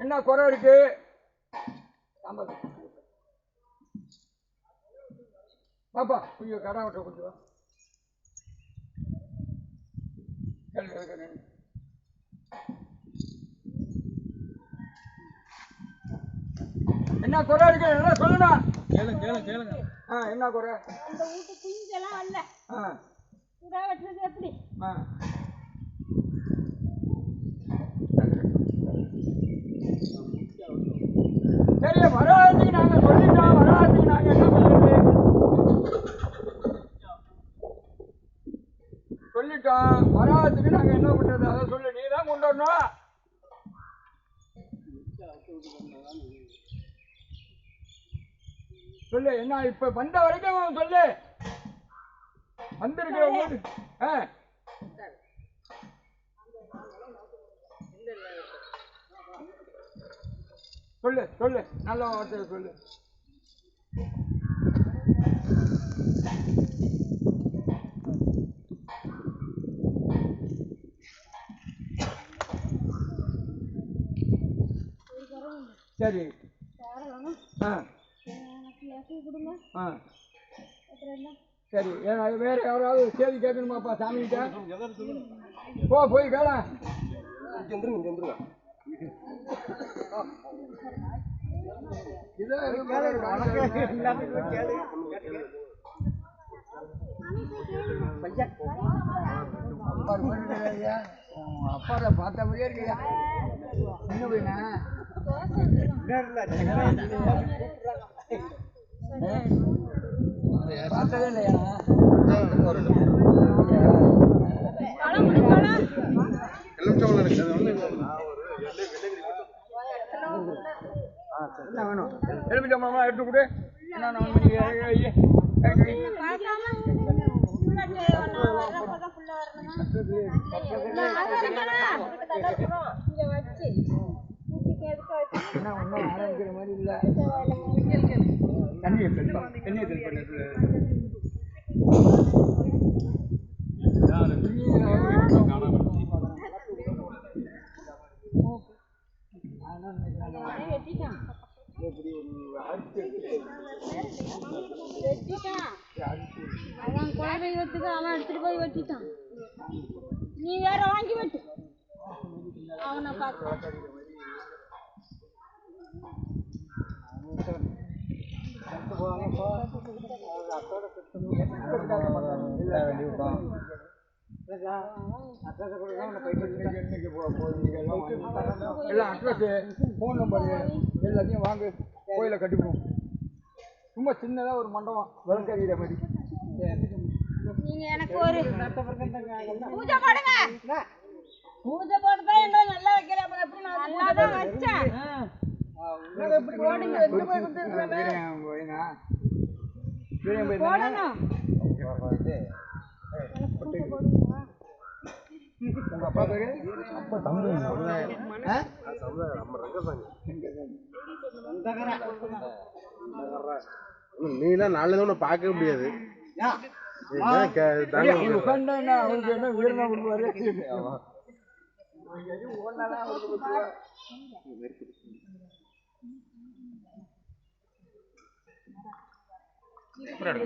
என்ன குறை இருக்கு? பாப்பா கொஞ்சம் கடை விட்ட கொஞ்சம் வா. கேளு, கேளு, கேளு. என்ன குறை இருக்கு? என்ன சொல்லுடா கேளுங்க கேளுங்க கேளுங்க. ஆ என்ன குறை? அந்த வீட்டு குஞ்செல்லாம் வரல. ஆ. புறா வெட்டுறது எப்படி? ஆ சரி வராதுக்கு நாங்க சொல்லிட்டோம் வராதுக்கு நாங்க என்ன பண்றது சொல்லிட்டோம் வராதுக்கு நாங்க என்ன பண்றது? அதை சொல்லு. நீ தான் கொண்டு வரணும். சொல்லு. என்ன இப்ப வந்த வரைக்கும் சொல்லு. வந்திருக்கிறவங்க ஆ. சொல்லு சொல்லு. நல்ல வார்த்தை சொல்லு. சரி. ஆ. ஆ. சரி. வேற யாராவது கேள்வி கேட்கணுமாப்பா சாமிகிட்ட? போ போய் கேள. போல ஒரு அப்பா பார்த்த மாதிரியே இருக்கையா? என்ன போயினா? பார்த்ததே என்ன வேணும் எலுமிச்சம்பழமா எடுத்து கொடு என்ன என்ன ஒன்றும் ஆரம்பிக்கிற மாதிரி இல்லை. தண்ணியை பண்ண தண்ணியை அவன் கோவை வெட்டுக்கு அவன் எடுத்துட்டு போய் வெட்டிட்டான் நீ வேற வாங்கி வெட்டு அவனை பார்த்து எல்லாம் அட்ரஸ் ஃபோன் நம்பரு எல்லாத்தையும் வாங்கு கோயிலை கட்டிப்போம் சும்மா சின்னதாக ஒரு மண்டபம் விளக்கறிகிற மாதிரி நீங்க எனக்கு ஒரு பூஜை போடுங்க. பூஜை என்ன நல்லா வைக்கல அப்புறம் எப்படி நான் நல்லா தான் வச்சேன் போடுங்க. எடுத்து போய் கொடுத்துருக்கேன் வீரன் போயினா வீரன் போய் தானே உங்க அப்பா பேரு அப்பா தம்பி ஆ? நீலாம் நாலு ஒன்று பார்க்க முடியாது ஏன் கே-